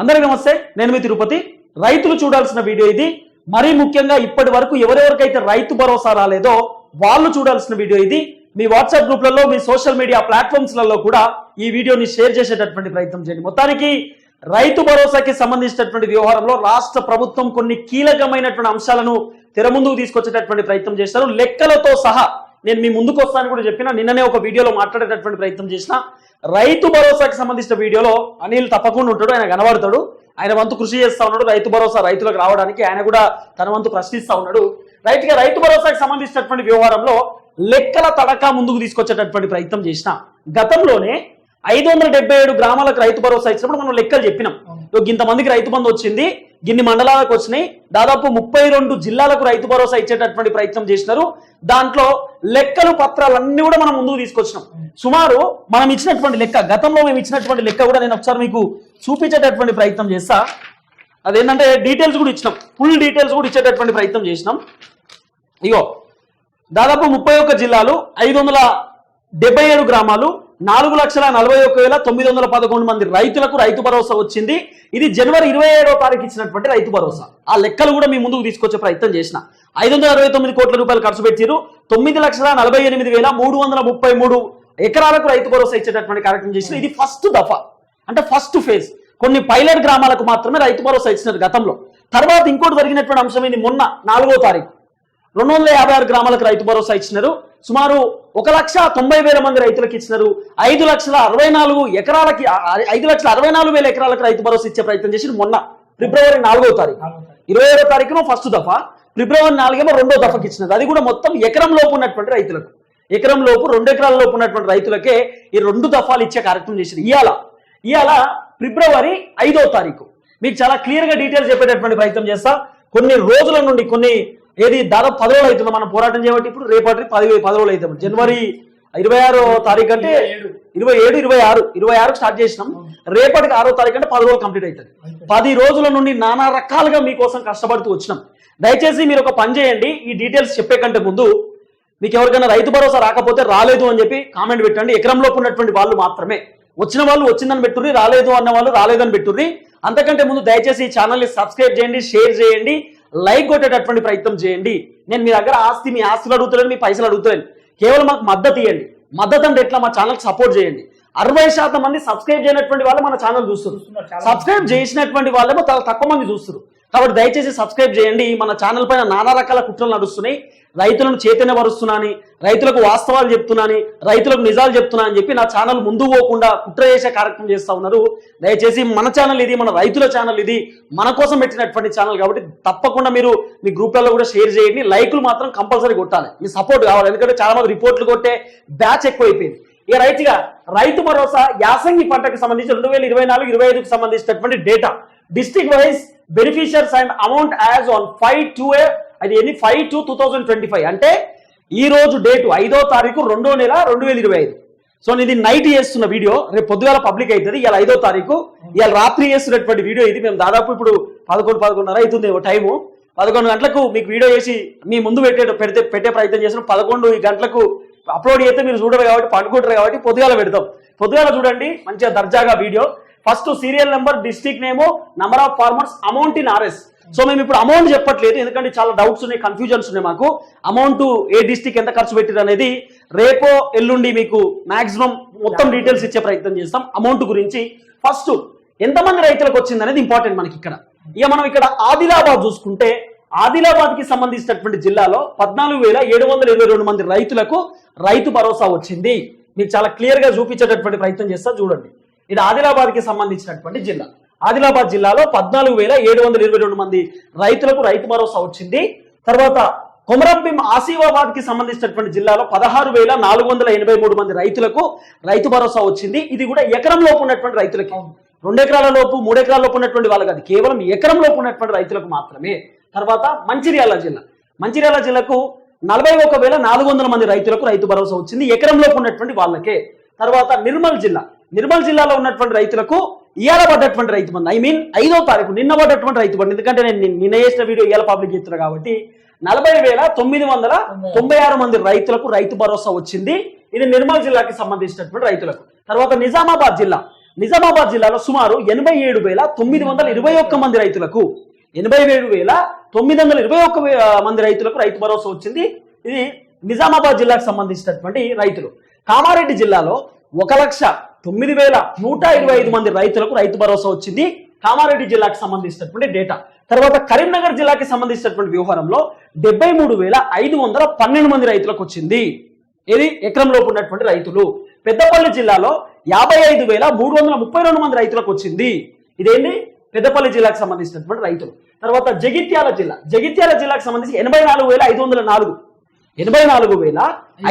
అందరికీ నమస్తే నేను మీ తిరుపతి. రైతులు చూడాల్సిన వీడియో ఇది. మరీ ముఖ్యంగా ఇప్పటి వరకు ఎవరెవరికైతే రైతు భరోసా రాలేదో వాళ్ళు చూడాల్సిన వీడియో ఇది. మీ వాట్సాప్ గ్రూప్లలో మీ సోషల్ మీడియా ప్లాట్ఫామ్స్లలో కూడా ఈ వీడియోని షేర్ చేసేటటువంటి ప్రయత్నం చేయండి. మొత్తానికి రైతు భరోసాకి సంబంధించినటువంటి వ్యవహారంలో రాష్ట్ర ప్రభుత్వం కొన్ని కీలకమైనటువంటి అంశాలను తెర ముందుకు తీసుకొచ్చేటటువంటి ప్రయత్నం చేశారు. లెక్కలతో సహా నేను మీ ముందుకు వస్తానని కూడా చెప్పిన నిన్ననే ఒక వీడియోలో మాట్లాడేటటువంటి ప్రయత్నం చేసిన రైతు భరోసాకి సంబంధించిన వీడియోలో అనిల్ తప్పకుండా ఉంటాడు ఆయన కనబడతాడు. ఆయన వంతు కృషి చేస్తా ఉన్నాడు రైతు భరోసా రైతులకు రావడానికి. ఆయన కూడా తన వంతు ప్రశ్నిస్తూ ఉన్నాడు. రైతుగా రైతు భరోసాకి సంబంధించినటువంటి వ్యవహారంలో లెక్కల తడక ముందుకు తీసుకొచ్చేటటువంటి ప్రయత్నం చేసిన. గతంలోనే ఐదు వందల డెబ్బై ఏడు గ్రామాలకు రైతు భరోసా ఇచ్చినప్పుడు మనం లెక్కలు చెప్పినాం. ఇంతమందికి రైతు బంధు వచ్చింది గిన్ని మండలాలకు వచ్చినాయి దాదాపు ముప్పై రెండు జిల్లాలకు రైతు భరోసా ఇచ్చేటటువంటి ప్రయత్నం చేసినారు. దాంట్లో లెక్కలు పత్రాలన్నీ కూడా మనం ముందుకు తీసుకొచ్చినాం. సుమారు మనం ఇచ్చినటువంటి లెక్క గతంలో మేము ఇచ్చినటువంటి లెక్క కూడా నేను ఒకసారి మీకు చూపించేటటువంటి ప్రయత్నం చేస్తా. అదేంటంటే డీటెయిల్స్ కూడా ఇచ్చినాం. ఫుల్ డీటెయిల్స్ కూడా ఇచ్చేటటువంటి ప్రయత్నం చేసినాం. ఇగో దాదాపు ముప్పై ఒక్క జిల్లాలు ఐదు వందల డెబ్బై ఏడు గ్రామాలు నాలుగు లక్షల నలభై ఒక్క వేల తొమ్మిది వందల పదకొండు మంది రైతులకు రైతు భరోసా వచ్చింది. ఇది జనవరి ఇరవై ఏడో తారీఖు ఇచ్చినటువంటి రైతు భరోసా. ఆ లెక్కలు కూడా మీ ముందుకు తీసుకొచ్చే ప్రయత్నం చేసిన. ఐదు వందల అరవై తొమ్మిది కోట్ల రూపాయలు ఖర్చు పెట్టారు తొమ్మిది లక్షల నలభై ఎనిమిది వేల మూడు వందల ముప్పై మూడు ఎకరాలకు రైతు భరోసా ఇచ్చేటటువంటి కార్యక్రమం చేసిన ఇది ఫస్ట్ దఫా. అంటే ఫస్ట్ ఫేజ్. కొన్ని పైలట్ గ్రామాలకు మాత్రమే రైతు భరోసా ఇచ్చినారు గతంలో. తర్వాత ఇంకోటి జరిగినటువంటి అంశం ఇది మొన్న నాలుగో తారీఖు. రెండు వందల యాభై ఆరు గ్రామాలకు రైతు భరోసా ఇచ్చినారు. సుమారు ఒక లక్ష తొంభై వేల మంది రైతులకు ఇచ్చినారు. ఐదు లక్షల అరవై నాలుగు ఎకరాలకి ఐదు లక్షల అరవై నాలుగు వేల ఎకరాలకు రైతు భరోసా ఇచ్చే ప్రయత్నం చేసి మొన్న ఫిబ్రవరి నాలుగో తారీఖు. ఇరవై ఏడో తారీఖున ఫస్ట్ దఫా ఫిబ్రవరి నాలుగేమో రెండో దఫాకి ఇచ్చినది అది కూడా మొత్తం ఎకరం లోపు ఉన్నటువంటి రైతులకు. ఎకరం లోపు రెండు ఎకరాల లోపు ఉన్నటువంటి రైతులకే ఈ రెండు దఫాలు ఇచ్చే కార్యక్రమం చేసింది ఇవాళ ఇవాళ ఫిబ్రవరి ఐదో తారీఖు. మీకు చాలా క్లియర్గా డీటెయిల్స్ చెప్పేటటువంటి ప్రయత్నం చేస్తా. కొన్ని రోజుల నుండి కొన్ని ఏది దాదాపు పది రోజులు అవుతుంది మనం పోరాటం చేయబట్టి ఇప్పుడు రేపటి పది పది రోజులు అవుతాం జనవరి ఇరవై ఆరో తారీఖు అంటే ఇరవై ఏడు ఇరవై ఆరు ఇరవై ఆరు స్టార్ట్ చేసినాం. రేపటికి ఆరో తారీఖు అంటే పది రోజులు కంప్లీట్ అవుతుంది. పది రోజుల నుండి నానా రకాలుగా మీకోసం కష్టపడుతూ వచ్చినాం. దయచేసి మీరు ఒక పని చేయండి. ఈ డీటెయిల్స్ చెప్పే కంటే ముందు మీకు ఎవరికైనా రైతు భరోసా రాకపోతే రాలేదు అని చెప్పి కామెంట్ పెట్టండి. ఎకరంలోపు ఉన్నటువంటి వాళ్ళు మాత్రమే. వచ్చిన వాళ్ళు వచ్చిందని పెట్టుర్రి రాలేదు అన్న వాళ్ళు రాలేదని పెట్టుర్రి. అంతకంటే ముందు దయచేసి ఈ ఛానల్ని సబ్స్క్రైబ్ చేయండి షేర్ చేయండి. లైక్ కొట్టేటటువంటి ప్రయత్నం చేయండి. నేను మీ దగ్గర ఆస్తి మీ ఆస్తులు అడుగుతున్నాను మీ పైసలు అడుగుతున్నాను కేవలం మాకు మద్దతు ఇవ్వండి మద్దతు అంటే ఎట్లా? మా ఛానల్ సపోర్ట్ చేయండి. అరవై శాతం మంది సబ్స్క్రైబ్ చేయనటువంటి వాళ్ళు మన ఛానల్ చూస్తారు సబ్స్క్రైబ్ చేసినటువంటి వాళ్ళేమో చాలా తక్కువ మంది చూస్తారు కాబట్టి దయచేసి సబ్స్క్రైబ్ చేయండి. మన ఛానల్ పైన నానా రకాల కుట్రలు నడుస్తున్నాయి. రైతులను చైతన్యపరుస్తున్నాని రైతులకు వాస్తవాలు చెప్తున్నాని రైతులకు నిజాలు చెప్తున్నా అని చెప్పి నా ఛానల్ ముందు పోకుండా కుట్ర చేసే కార్యక్రమం చేస్తా ఉన్నారు. దయచేసి మన ఛానల్ ఇది మన రైతుల ఛానల్ ఇది మన కోసం పెట్టినటువంటి ఛానల్ కాబట్టి తప్పకుండా మీరు మీ గ్రూప్లలో కూడా షేర్ చేయండి. లైకులు మాత్రం కంపల్సరీ కొట్టాలి. మీ సపోర్ట్ కావాలి. ఎందుకంటే చాలా మంది రిపోర్ట్లు కొట్టే బ్యాచ్ ఎక్కువైపోయింది. ఇక రైతుగా రైతు భరోసా యాసంగి పంటకు సంబంధించి రెండు వేల ఇరవై నాలుగు ఇరవై ఐదుకు సంబంధించినటువంటి data. District wise beneficiaries and amount as on five two ఏ అది ఎన్ని? Five two two thousand twenty five. అంటే ఈ రోజు డేటు ఐదో తారీఖు రెండో నెల రెండు వేల ఇరవై ఐదు. సో నేను ఇది నైట్ చేస్తున్న వీడియో. రేపు పొద్దుగాల పబ్లిక్ అవుతుంది. ఇవాళ ఐదో తారీఖు. ఇవాళ రాత్రి చేస్తున్నటువంటి వీడియో ఇది. మేము దాదాపు ఇప్పుడు పదకొండు పదకొండున్నర అవుతుంది టైము. పదకొండు గంటలకు మీకు వీడియో చేసి మీ ముందు పెట్టే పెడితే పెట్టే ప్రయత్నం చేసిన పదకొండు గంటలకు అప్లోడ్ చేస్తే మీరు చూడరు కాబట్టి పండుకుంటారు కాబట్టి పొద్దుగాల పెడతాం. పొద్దుగాల చూడండి. మంచిగా దర్జాగా video. First serial number district name number of farmers amount in RS. So మేము ఇప్పుడు అమౌంట్ చెప్పట్లేదు ఎందుకంటే చాలా డౌట్స్ ఉన్నాయి కన్ఫ్యూజన్స్ ఉన్నాయి మాకు. అమౌంట్ ఏ డిస్టిక్ ఎంత ఖర్చు పెట్టిరు అనేది రేపో ఎల్లుండి మీకు మాక్సిమం మొత్తం డీటెయిల్స్ ఇచ్చే ప్రయత్నం చేస్తాం. అమౌంట్ గురించి ఫస్ట్ ఎంతమంది రైతులకు వచ్చింది అనేది ఇంపార్టెంట్ మనకి ఇక్కడ. ఇక మనం ఇక్కడ ఆదిలాబాద్ చూసుకుంటే ఆదిలాబాద్కి సంబంధించినటువంటి జిల్లాలో పద్నాలుగు వేల ఏడు వందల ఇరవై రెండు మంది రైతులకు రైతు భరోసా వచ్చింది. మీకు చాలా క్లియర్గా చూపించేటటువంటి ప్రయత్నం చేస్తా చూడండి. ఇది ఆదిలాబాద్కి సంబంధించినటువంటి జిల్లా. ఆదిలాబాద్ జిల్లాలో పద్నాలుగు వేల ఏడు వందల ఇరవై రెండు మంది రైతులకు రైతు భరోసా వచ్చింది. తర్వాత కొమరంభీం ఆసిఫాబాద్కి సంబంధించినటువంటి జిల్లాలో పదహారు వేల నాలుగు వందల ఎనభై మూడు మంది రైతులకు రైతు భరోసా వచ్చింది. ఇది కూడా ఎకరం లోపు ఉన్నటువంటి రైతులకి. రెండు ఎకరాల లోపు మూడు ఎకరాల లోపు ఉన్నటువంటి వాళ్ళకి అది కేవలం ఎకరం లోపు ఉన్నటువంటి రైతులకు మాత్రమే. తర్వాత మంచిర్యాల జిల్లా. మంచిర్యాల జిల్లాకు నలభై ఒక వేల నాలుగు వందల మంది రైతులకు రైతు భరోసా వచ్చింది. ఎకరం లోపు ఉన్నటువంటి వాళ్ళకే. తర్వాత నిర్మల్ జిల్లా. నిర్మల్ జిల్లాలో ఉన్నటువంటి రైతులకు ఇవాళ పడ్డటువంటి రైతు బంధు ఐ మీన్ ఐదో తారీఖు నిన్న పడ్డటువంటి రైతు బంధు ఎందుకంటే నేను నిన్న- చేసిన వీడియో ఇవాళ పబ్లిక్ చేస్తున్నా కాబట్టి నలభై వేల తొమ్మిది వందల తొంభై ఆరు మంది రైతులకు రైతు భరోసా వచ్చింది. ఇది నిర్మల్ జిల్లాకి సంబంధించినటువంటి రైతులకు. తర్వాత నిజామాబాద్ జిల్లా. నిజామాబాద్ జిల్లాలో సుమారు ఎనభై ఏడు వేల తొమ్మిది వందల ఇరవై ఒక్క మంది రైతులకు ఎనభై ఏడు వేల తొమ్మిది వందల ఇరవై ఒక్క మంది రైతులకు రైతు భరోసా వచ్చింది. ఇది నిజామాబాద్ జిల్లాకు సంబంధించినటువంటి రైతులు. కామారెడ్డి జిల్లాలో ఒక లక్ష తొమ్మిది వేల నూట ఇరవై ఐదు మంది రైతులకు రైతు భరోసా వచ్చింది. కామారెడ్డి జిల్లాకు సంబంధించినటువంటి డేటా. తర్వాత కరీంనగర్ జిల్లాకి సంబంధించినటువంటి వ్యవహారంలో డెబ్బై మూడు వేల ఐదు వందల పన్నెండు మంది రైతులకు వచ్చింది. ఇది ఎకరంలోపు ఉన్నటువంటి రైతులు. పెద్దపల్లి జిల్లాలో యాభై ఐదు వేల మూడు వందల ముప్పై రెండు మంది రైతులకు వచ్చింది. ఇదేంటి పెద్దపల్లి జిల్లాకు సంబంధించినటువంటి రైతులు. తర్వాత జగిత్యాల జిల్లా. జగిత్యాల జిల్లాకు సంబంధించి ఎనభై నాలుగు వేల ఐదు వందల నాలుగు ఎనభై నాలుగు వేల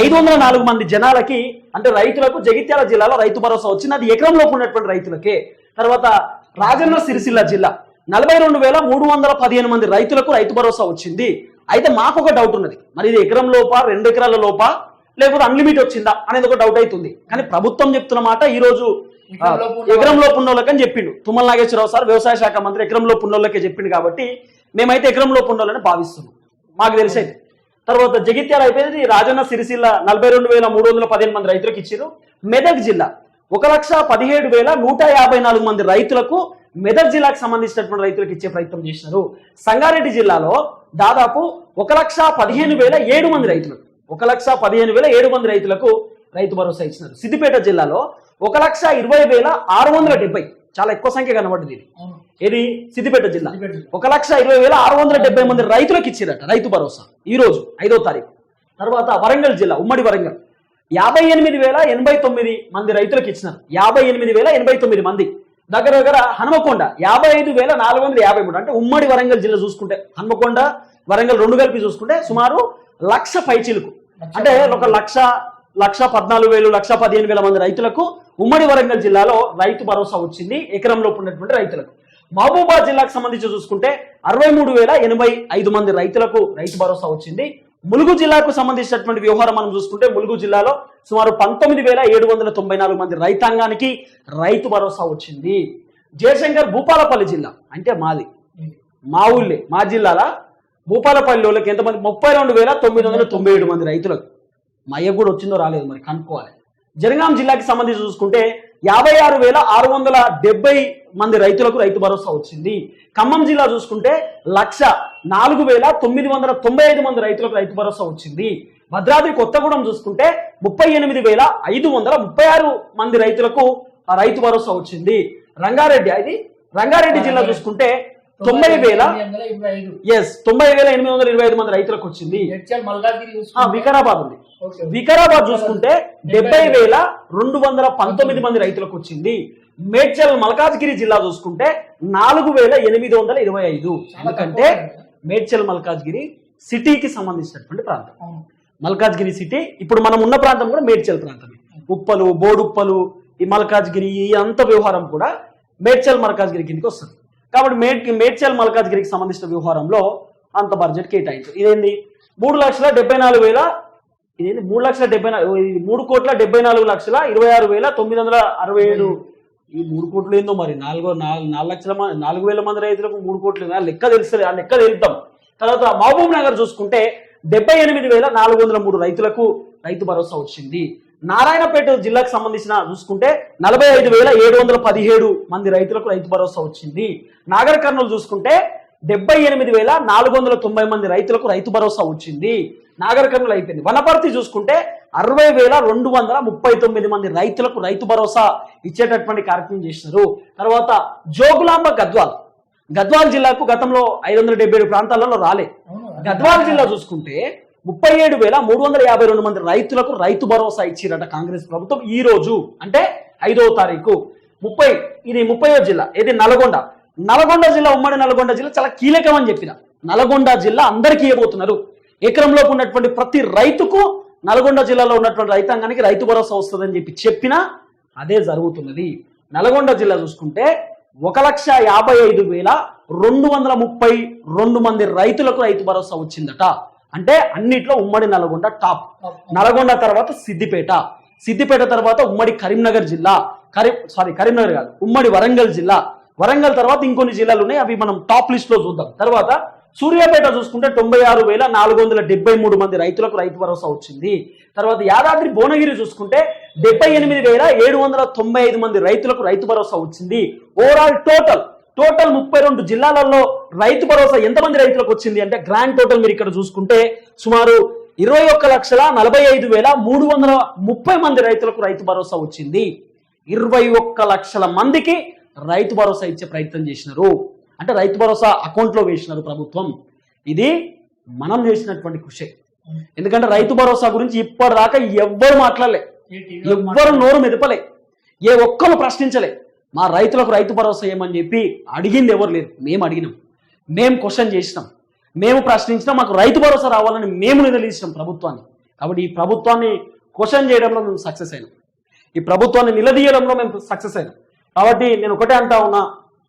ఐదు వందల నాలుగు మంది జనాలకి అంటే రైతులకు జగిత్యాల జిల్లాలో రైతు భరోసా వచ్చింది. అది ఎకరంలోపు ఉన్నటువంటి రైతులకే. తర్వాత రాజన్న సిరిసిల్ల జిల్లా. నలభై రెండు వేల మూడు వందల పదిహేను మంది రైతులకు రైతు భరోసా వచ్చింది. అయితే మాకు ఒక డౌట్ ఉన్నది. మరి ఇది ఎకరం లోపా రెండు ఎకరాల లోపా? లేకపోతే అన్లిమిట్ వచ్చిందా? అనేది ఒక డౌట్ అవుతుంది. కానీ ప్రభుత్వం చెప్తున్న మాట ఈ రోజు ఎకరంలో పున్నోళ్ళకి అని చెప్పిండు. తుమ్మల నాగేశ్వరరావు సార్ వ్యవసాయ శాఖ మంత్రి ఎకరంలో పున్నోళ్ళకే చెప్పిండు కాబట్టి మేమైతే ఎకరంలో పున్నోళ్ళని భావిస్తున్నాం. మాకు తెలిసేది. తర్వాత జగిత్యాల అయిపోయింది. రాజన్న సిరిసిల్ల నలభై రెండు వేల మూడు వందల పదిహేను మంది రైతులకు ఇచ్చారు మెదక్ జిల్లా ఒక లక్ష పదిహేడు వేల నూట యాభై నాలుగు మంది రైతులకు మెదక్ జిల్లాకు సంబంధించినటువంటి రైతులకు ఇచ్చే ప్రయత్నం చేసినారు. సంగారెడ్డి జిల్లాలో దాదాపు ఒక లక్ష పదిహేను వేల ఏడు మంది రైతులకు ఒక లక్ష పదిహేను వేల ఏడు మంది రైతులకు రైతు భరోసా ఇచ్చినారు. సిద్దిపేట జిల్లాలో ఒక లక్ష ఇరవై వేల ఆరు వందల డెబ్బై చాలా ఎక్కువ సంఖ్య కనబడింది ఇది. జిల్లా. సిద్దిపేట జిల్లా. ఒక లక్ష ఇరవై వేల ఆరు వందల డెబ్బై మంది రైతులకు ఇచ్చిరట రైతు భరోసా ఈ రోజు ఐదో తారీఖు. తర్వాత వరంగల్ జిల్లా ఉమ్మడి వరంగల్. యాభై ఎనిమిది వేల ఎనభై తొమ్మిది మంది రైతులకు ఇచ్చినారు. యాభై ఎనిమిది వేల ఎనభై తొమ్మిది మంది. దగ్గర దగ్గర హనుమకొండ యాభై ఐదు వేల నాలుగు వందల యాభై మూడు. అంటే ఉమ్మడి వరంగల్ జిల్లా చూసుకుంటే హనుమకొండ వరంగల్ రెండు కలిపి చూసుకుంటే సుమారు లక్ష పైచిలుకు. అంటే ఒక లక్ష లక్ష పద్నాలుగు వేలు లక్ష పదిహేను వేల మంది రైతులకు ఉమ్మడి వరంగల్ జిల్లాలో రైతు భరోసా వచ్చింది ఎకరంలో ఉన్నటువంటి రైతులకు. మహబూబాద్ జిల్లాకు సంబంధించి చూసుకుంటే అరవై మూడు వేల ఎనభై ఐదు మంది రైతులకు రైతు భరోసా వచ్చింది. ములుగు జిల్లాకు సంబంధించినటువంటి వ్యవహారం మనం చూసుకుంటే ములుగు జిల్లాలో సుమారు పంతొమ్మిది వేల ఏడు వందల తొంభై నాలుగు మంది రైతాంగానికి రైతు భరోసా వచ్చింది. జయశంకర్ భూపాలపల్లి జిల్లా అంటే మాది. మా ఊళ్ళే మా జిల్లాల? భూపాలపల్లి వాళ్ళకి ఎంతమంది? ముప్పై రెండు వేల తొమ్మిది వందల తొంభై ఏడు మంది రైతులకు. మా అయ్యకు కూడా వచ్చిందో రాలేదు మరి కనుక్కోవాలి. జనగాం జిల్లాకి సంబంధించి చూసుకుంటే యాభై ఆరు వేల ఆరు వందల డెబ్బై మంది రైతులకు రైతు భరోసా వచ్చింది. ఖమ్మం జిల్లా చూసుకుంటే లక్ష నాలుగు వేల తొమ్మిది వందల తొంభై ఐదు మంది రైతులకు రైతు భరోసా వచ్చింది. భద్రాద్రి కొత్తగూడెం చూసుకుంటే ముప్పై ఎనిమిది వేల ఐదు వందల ముప్పై ఆరు మంది రైతులకు ఆ రైతు భరోసా వచ్చింది. రంగారెడ్డి అది రంగారెడ్డి జిల్లా చూసుకుంటే తొంభై వేల ఎస్ తొంభై వేల ఎనిమిది వందల ఇరవై ఐదు మంది రైతులకు వచ్చింది. వికారాబాద్ ఉంది. వికారాబాద్ చూసుకుంటే డెబ్బై వేల రెండు వందల పంతొమ్మిది మంది రైతులకు వచ్చింది. మేడ్చల్ మల్కాజ్గిరి జిల్లా చూసుకుంటే నాలుగు వేల ఎనిమిది వందల ఇరవై ఐదు. ఎందుకంటే. మేడ్చల్ మల్కాజ్గిరి సిటీకి సంబంధించినటువంటి ప్రాంతం. మల్కాజ్గిరి సిటీ ఇప్పుడు మనం ఉన్న ప్రాంతం కూడా మేడ్చల్ ప్రాంతమే. ఉప్పలు బోడుప్పలు ఈ మల్కాజ్గిరి ఈ అంత వ్యవహారం కూడా మేడ్చల్ మల్కాజ్గిరి కిందకి వస్తుంది. కాబట్టి మేడ్ మేడ్చల్ మల్కాజ్గిరికి సంబంధించిన వ్యవహారంలో అంత బడ్జెట్ కేటాయించు. ఇదేంది? మూడు లక్షల డెబ్బై నాలుగు వేల ఇదేంది? మూడు లక్షల డెబ్బై నాలుగు మూడు కోట్ల డెబ్బై నాలుగు లక్షల ఇరవై ఆరు వేల తొమ్మిది వందల అరవై ఏడు. ఈ మూడు కోట్లు ఏందో మరి? నాలుగో నాలుగు నాలుగు లక్షల మంది నాలుగు వేల మంది రైతులకు మూడు కోట్లు ఆ లెక్క తెలుస్తుంది ఆ లెక్క తెలుద్దాం. తర్వాత మహబూబ్ నగర్ చూసుకుంటే డెబ్బై ఎనిమిది వేల నాలుగు వందల మూడు రైతులకు రైతు భరోసా వచ్చింది. నారాయణపేట జిల్లాకు సంబంధించిన చూసుకుంటే నలభై ఐదు వేల ఏడు వందల పదిహేడు మంది రైతులకు రైతు భరోసా వచ్చింది. నాగర్ కర్నూలు చూసుకుంటే డెబ్బై ఎనిమిది వేల నాలుగు వందల తొంభై మంది రైతులకు రైతు భరోసా వచ్చింది. నాగర్ కర్నూలు అయిపోయింది. వనపర్తి చూసుకుంటే అరవై వేల రెండు వందల ముప్పై తొమ్మిది మంది రైతులకు రైతు భరోసా ఇచ్చేటటువంటి కార్యక్రమం చేసినారు తర్వాత జోగులాంబ గద్వాల్. గద్వాల్ జిల్లాకు గతంలో ఐదు వందల డెబ్బై ఏడు ప్రాంతాలలో రాలే. గద్వాల్ జిల్లా చూసుకుంటే ముప్పై ఏడు వేల మూడు వందల యాభై రెండు మంది రైతులకు రైతు భరోసా ఇచ్చిరట కాంగ్రెస్ ప్రభుత్వం ఈ రోజు అంటే ఐదవ తారీఖు. ముప్పై ఇది ముప్పయో జిల్లా ఇది నల్గొండ. నల్గొండ జిల్లా ఉమ్మడి నల్గొండ జిల్లా చాలా కీలకం అని చెప్పిన. నల్గొండ జిల్లా అందరికీ ఇవ్వబోతున్నారు. ఎకరంలోకి ఉన్నటువంటి ప్రతి రైతుకు నల్గొండ జిల్లాలో ఉన్నటువంటి రైతాంగానికి రైతు భరోసా వస్తుందని చెప్పి చెప్పినా అదే జరుగుతున్నది. నల్గొండ జిల్లా చూసుకుంటే ఒక లక్ష యాభై ఐదు వేల రెండు వందల ముప్పై రెండు మంది రైతులకు రైతు భరోసా వచ్చిందట. అంటే అన్నిట్లో ఉమ్మడి నల్గొండ టాప్. నల్గొండ తర్వాత సిద్దిపేట. సిద్దిపేట తర్వాత ఉమ్మడి కరీంనగర్ జిల్లా. కరీ సారీ కరీంనగర్ కాదు ఉమ్మడి వరంగల్ జిల్లా. వరంగల్ తర్వాత ఇంకొన్ని జిల్లాలు ఉన్నాయి అవి మనం టాప్ లిస్ట్లో చూద్దాం. తర్వాత సూర్యాపేట చూసుకుంటే తొంభై ఆరు వేల నాలుగు వందల డెబ్బై మూడు మంది రైతులకు రైతు భరోసా వచ్చింది. తర్వాత యాదాద్రి భువనగిరి చూసుకుంటే డెబ్బై ఎనిమిది వేల ఏడు వందల తొంభై ఐదు మంది రైతులకు రైతు భరోసా వచ్చింది. ఓవరాల్ టోటల్ టోటల్ ముప్పై రెండు జిల్లాలలో రైతు భరోసా ఎంతమంది రైతులకు వచ్చింది అంటే గ్రాండ్ టోటల్ మీరు ఇక్కడ చూసుకుంటే సుమారు ఇరవై ఒక్క లక్షల నలభై ఐదు వేల మూడు వందల ముప్పై మంది రైతులకు రైతు భరోసా వచ్చింది. ఇరవై ఒక్క లక్షల మందికి రైతు భరోసా ఇచ్చే ప్రయత్నం చేసినారు. అంటే రైతు భరోసా అకౌంట్లో వేసినారు ప్రభుత్వం. ఇది మనం చేసినటువంటి కృషి. ఎందుకంటే రైతు భరోసా గురించి ఇప్పటిదాకా ఎవ్వరు మాట్లాడలే. ఎవ్వరు నోరు మెదపలే. ఏ ఒక్కరు ప్రశ్నించలే. మా రైతులకు రైతు భరోసా ఏమని చెప్పి అడిగింది ఎవరు లేరు మేము అడిగినాం. మేము క్వశ్చన్ చేసినాం. మేము ప్రశ్నించినా. మాకు రైతు భరోసా రావాలని మేము నిలదీసినాం ప్రభుత్వాన్ని. కాబట్టి ఈ ప్రభుత్వాన్ని క్వశ్చన్ చేయడంలో మేము సక్సెస్ అయినాం. ఈ ప్రభుత్వాన్ని నిలదీయడంలో మేము సక్సెస్ అయినాం. కాబట్టి నేను ఒకటే అంటా ఉన్నా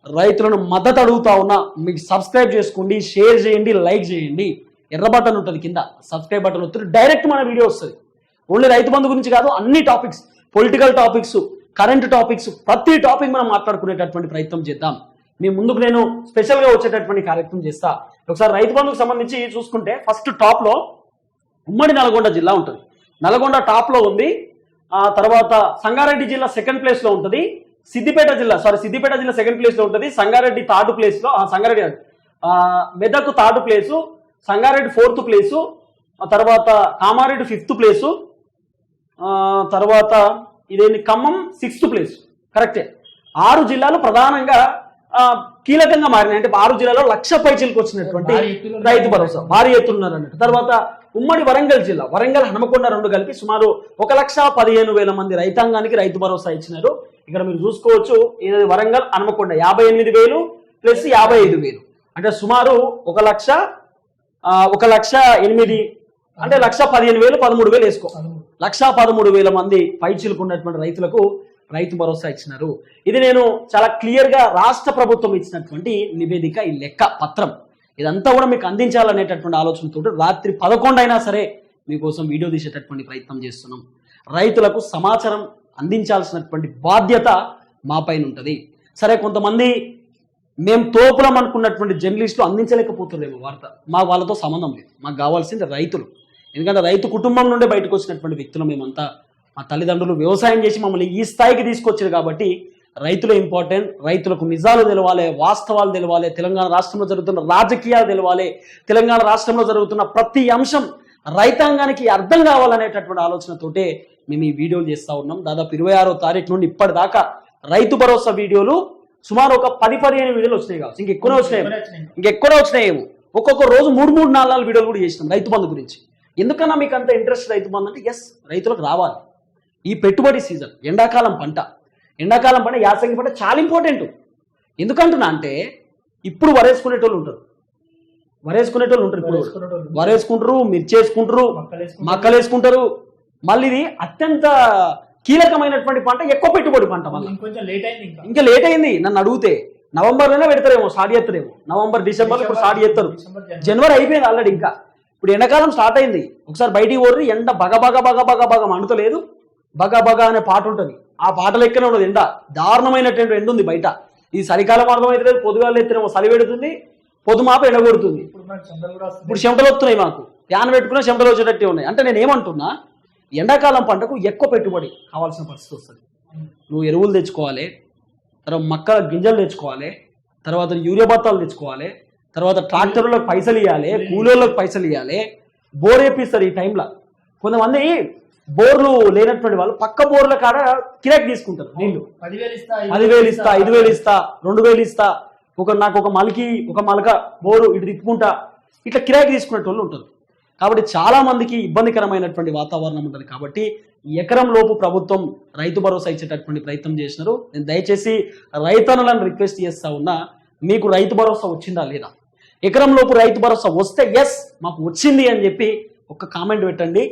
రైతులను మద్దతు అడుగుతా ఉన్నా మీకు సబ్స్క్రైబ్ చేసుకోండి షేర్ చేయండి లైక్ చేయండి. ఎర్ర బటన్ ఉంటుంది కింద సబ్స్క్రైబ్ బటన్ వస్తుంది డైరెక్ట్ మన వీడియో వస్తుంది. ఓన్లీ రైతు బంధు గురించి కాదు అన్ని topics political topics current topics ప్రతి టాపిక్ మనం మాట్లాడుకునేటటువంటి ప్రయత్నం చేద్దాం. మీ ముందుకు నేను స్పెషల్గా వచ్చేటటువంటి కార్యక్రమం చేస్తా. ఒకసారి రైతు బంధుకు సంబంధించి చూసుకుంటే ఫస్ట్ టాప్లో ఉమ్మడి నల్గొండ జిల్లా ఉంటుంది. నల్గొండ టాప్లో ఉంది. ఆ తర్వాత సంగారెడ్డి జిల్లా సెకండ్ ప్లేస్లో ఉంటుంది. సిద్దిపేట జిల్లా సారీ సిద్దిపేట జిల్లా సెకండ్ ప్లేస్లో ఉంటుంది. సంగారెడ్డి థర్డ్ ప్లేస్లో ఆ, సంగారెడ్డి ఆ, Medak third place Sangareddy fourth place ఆ తర్వాత కామారెడ్డి ఫిఫ్త్ ప్లేసు తర్వాత ఇదేంటి ఖమ్మం సిక్స్త్ ప్లేస్ కరెక్టే ఆరు జిల్లాలు ప్రధానంగా కీలకంగా మారినాయి. అంటే ఆరు జిల్లాలో లక్ష పైచీలకు వచ్చినటువంటి రైతు భరోసా. భారీ ఎత్తున్నారు అన్నట్టు తర్వాత ఉమ్మడి వరంగల్ జిల్లా. వరంగల్ హనుమకొండ రెండు కలిపి సుమారు ఒక లక్ష పదిహేను వేల మంది రైతాంగానికి రైతు భరోసా ఇచ్చినారు. ఇక్కడ మీరు చూసుకోవచ్చు ఇది వరంగల్ హనుమకొండ. యాభై ఎనిమిది వేలు ప్లస్ యాభై ఐదు వేలు. అంటే సుమారు ఒక లక్ష ఆ, ఒక లక్ష ఎనిమిది అంటే లక్ష పదిహేను వేలు పదమూడు వేలు వేసుకో. లక్షా పదమూడు వేల మంది పైచిలుకున్నటువంటి రైతులకు రైతు భరోసా ఇచ్చినారు. ఇది నేను చాలా క్లియర్గా రాష్ట్ర ప్రభుత్వం ఇచ్చినటువంటి నివేదిక ఈ లెక్క పత్రం. ఇదంతా కూడా మీకు అందించాలనేటటువంటి ఆలోచనతో రాత్రి పదకొండు అయినా సరే మీకోసం వీడియో తీసేటటువంటి ప్రయత్నం చేస్తున్నాం. రైతులకు సమాచారం అందించాల్సినటువంటి బాధ్యత మాపైన ఉంటుంది. సరే కొంతమంది మేము తోపులం అనుకున్నటువంటి జర్నలిస్టులు అందించలేకపోతున్నారేమో వార్త. మా వాళ్ళతో సంబంధం లేదు. మాకు కావాల్సింది రైతులు. ఎందుకంటే రైతు కుటుంబం నుండే బయటకు వచ్చినటువంటి వ్యక్తులు మేమంతా. మా తల్లిదండ్రులు వ్యవసాయం చేసి మమ్మల్ని ఈ స్థాయికి తీసుకొచ్చారు కాబట్టి రైతులు ఇంపార్టెంట్ రైతులకు నిజాలు తెలవాలి వాస్తవాలు తెలవాలి తెలంగాణ రాష్ట్రంలో జరుగుతున్న రాజకీయాలు తెలవాలి తెలంగాణ రాష్ట్రంలో జరుగుతున్న ప్రతి అంశం రైతాంగానికి అర్థం కావాలనేటటువంటి ఆలోచనతోటే మేము ఈ వీడియోలు చేస్తా ఉన్నాం. దాదాపు ఇరవై ఆరో తారీఖు నుండి ఇప్పటిదాకా రైతు భరోసా వీడియోలు సుమారు ఒక పది పదిహేను వీడియోలు వచ్చినాయి కావచ్చు. ఇంకెక్కువ వచ్చినాయి ఇంకెక్కడ వచ్చినాయేమో. ఒక్కొక్క రోజు మూడు మూడు నాలుగు నాలుగు వీడియోలు కూడా చేసినాం రైతు బంధు గురించి. ఎందుకన్నా మీకు అంత ఇంట్రెస్ట్ రైతు బంధు అంటే ఎస్ రైతులకు రావాలి. ఈ పెట్టుబడి సీజన్ ఎండాకాలం పంట. ఎండాకాలం పంట యాసంగి పంట చాలా ఇంపార్టెంట్ ఎందుకంటున్నా అంటే ఇప్పుడు వరేసుకునేటోళ్ళు ఉంటారు. వరేసుకునేటోళ్ళు ఉంటారు ఇప్పుడు. వరేసుకుంటారు మిర్చి వేసుకుంటారు. మక్కలు వేసుకుంటారు మళ్ళీ ఇది అత్యంత కీలకమైనటువంటి పంట ఎక్కువ పెట్టుబడి పంట మళ్ళీ. ఇంకొంచెం లేట్ అయింది ఇంకా. లేట్ అయింది నన్ను అడిగితే. నవంబర్లోనే పెడతారేమో స్టార్ట్ చేస్తారేమో. నవంబర్ డిసెంబర్ ఇప్పుడు స్టార్ట్ చేస్తారు. జనవరి అయిపోయింది ఆల్రెడీ ఇంకా. ఇప్పుడు ఎండాకాలం స్టార్ట్ అయింది. ఒకసారి బయటికి పోర్రి ఎండ బగ బగ బగ బగ బగ మండుతలేదు. బగ బగ అనే పాట ఉంటుంది. ఆ పాట లెక్కనే ఉండదు ఎండ. దారుణమైనటువంటి ఎండ ఉంది బయట. ఈ చలికాలం అర్థమైతే పొద్దుగాలు ఎత్తినేమో చలి పెడుతుంది పొద్దుమాప ఎండగొడుతుంది ఇప్పుడు మనకు చంద్రులు కూడా వస్తుంది ఇప్పుడు చెమటలు వస్తున్నాయి మాకు. ప్యాన్ పెట్టుకున్న చెమటలు వచ్చేటట్టే ఉన్నాయి. అంటే నేను ఏమంటున్నా ఎండాకాలం పంటకు ఎక్కువ పెట్టుబడి కావాల్సిన పరిస్థితి వస్తుంది. నువ్వు ఎరువులు తెచ్చుకోవాలి తర్వాత మక్క గింజలు తెచ్చుకోవాలి తర్వాత యూరియా బత్తాలు తెచ్చుకోవాలి తర్వాత ట్రాక్టర్లకు పైసలు ఇవ్వాలి కూలీలకు పైసలు ఇవ్వాలి బోర్ వేపిస్తారు ఈ టైంలో కొంతమంది బోర్లు లేనటువంటి వాళ్ళు పక్క బోర్ల కాడ కిరాక్ తీసుకుంటారు నీళ్ళు. పదివేలు ఇస్తా ఐదు వేలు ఇస్తా రెండు వేలు ఇస్తా. ఒక నాకు ఒక మలికి ఒక మలక బోరు ఇటు తిప్పుకుంటా. ఇట్లా కిరాయికి తీసుకునేటోళ్ళు ఉంటారు. కాబట్టి చాలా మందికి ఇబ్బందికరమైనటువంటి వాతావరణం ఉంటుంది. కాబట్టి ఎకరం లోపు ప్రభుత్వం రైతు భరోసా ఇచ్చేటటువంటి ప్రయత్నం చేసినారు. నేను దయచేసి రైతన్నులను రిక్వెస్ట్ చేస్తా ఉన్నా మీకు రైతు భరోసా వచ్చిందా లేదా? ఎకరం లోపు రైతు భరోసా వస్తే ఎస్ మాకు వచ్చింది అని చెప్పి ఒక కామెంట్ పెట్టండి.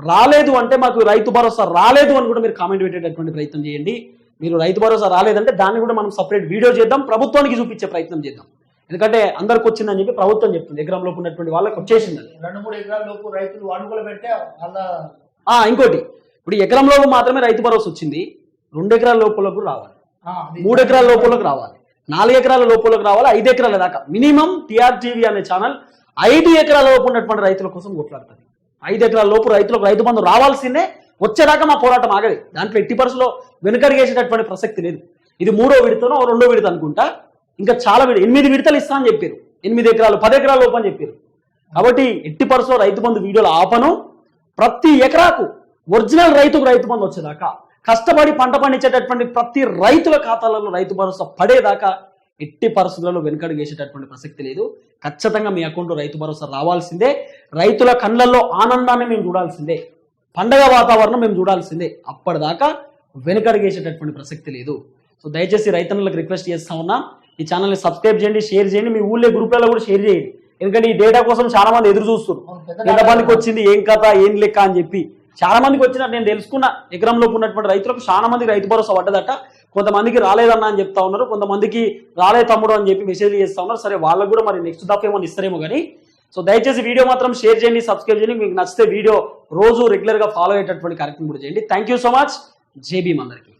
రాలేదు అంటే మాకు రైతు భరోసా రాలేదు అని కూడా మీరు కామెంట్ పెట్టేటటువంటి ప్రయత్నం చేయండి. మీరు రైతు భరోసా రాలేదంటే దాన్ని కూడా మనం సపరేట్ వీడియో చేద్దాం ప్రభుత్వానికి చూపించే ప్రయత్నం చేద్దాం. ఎందుకంటే అందరికి వచ్చిందని చెప్పి ప్రభుత్వం చెప్తుంది. ఎకరం లోపు ఉన్నటువంటి వాళ్ళకి వచ్చేసింది. రెండు మూడు ఎకరాల లోపు రైతులు పెడితే వాళ్ళ ఆ ఇంకోటి. ఇప్పుడు ఎకరం లోపు మాత్రమే రైతు భరోసా వచ్చింది. రెండు ఎకరాల లోపలకు రావాలి. మూడు ఎకరాల లోపలకు రావాలి. నాలుగు ఎకరాల లోపలకు రావాలి? ఐదు ఎకరాల దాకా. మినిమం టీఆర్టీవీ అనే ఛానల్ ఐదు ఎకరాల లోపు ఉన్నటువంటి రైతుల కోసం కొట్లాడుతుంది. ఐదు ఎకరాల లోపు రైతులకు రైతు బంధు రావాల్సిందే. వచ్చేదాకా మా పోరాటం ఆగదు. దాంట్లో ఎట్టి పరిస్థితుల్లో వెనుకరిగేసేటటువంటి ప్రసక్తి లేదు. ఇది మూడో విడతనో రెండో విడత అనుకుంటా. ఇంకా చాలా విడ ఎనిమిది విడతలు ఇస్తా అని చెప్పారు. ఎనిమిది ఎకరాలు పది ఎకరాల లోపు అని చెప్పారు. కాబట్టి ఎట్టి పరిస్థితుల్లో రైతు బంధు వీడియోలు ఆపను. ప్రతి ఎకరాకు ఒరిజినల్ రైతుకు రైతు బంధు వచ్చేదాకా కష్టపడి పంట పండించేటటువంటి ప్రతి రైతుల ఖాతాలలో రైతు భరోసా పడేదాకా ఎట్టి పరిస్థితులలో వెనుకడుగు వేసేటటువంటి ప్రసక్తి లేదు. ఖచ్చితంగా మీ అకౌంట్లో రైతు భరోసా రావాల్సిందే. రైతుల కళ్ళల్లో ఆనందాన్ని మేము చూడాల్సిందే. పండగ వాతావరణం మేము చూడాల్సిందే. అప్పటిదాకా వెనుకడుగేసేటటువంటి ప్రసక్తి లేదు. సో దయచేసి రైతన్నులకు రిక్వెస్ట్ చేస్తా ఉన్నా ఈ ఛానల్ని సబ్స్క్రైబ్ చేయండి షేర్ చేయండి మీ ఊళ్ళో గ్రూప్లలో కూడా షేర్ చేయండి. ఎందుకంటే ఈ డేటా కోసం చాలా మంది ఎదురు చూస్తున్నారు. ఎంతమందికి వచ్చింది ఏం కథ ఏం లెక్క అని చెప్పి. చాలా మందికి వచ్చినట్టు నేను తెలుసుకున్న ఎకరంలోపు ఉన్నటువంటి రైతులకు చాలా మందికి రైతు భరోసా పడ్డదట. కొంతమందికి రాలేదన్న అని చెప్తా ఉన్నారు. కొంతమందికి రాలే తమ్ముడు అని చెప్పి మెసేజ్ చేస్తా ఉన్నారు. సరే వాళ్ళకు కూడా మరి నెక్స్ట్ దఫా ఏమో ఇస్తారేమో కానీ సో దయచేసి వీడియో మాత్రం షేర్ చేయండి సబ్స్క్రైబ్ చేయండి. మీకు నచ్చితే వీడియో రోజు రెగ్యులర్గా ఫాలో అయ్యేటటువంటి కార్యక్రమం కూడా చేయండి. థ్యాంక్ యూ సో మచ్ జేబీ అందరికీ.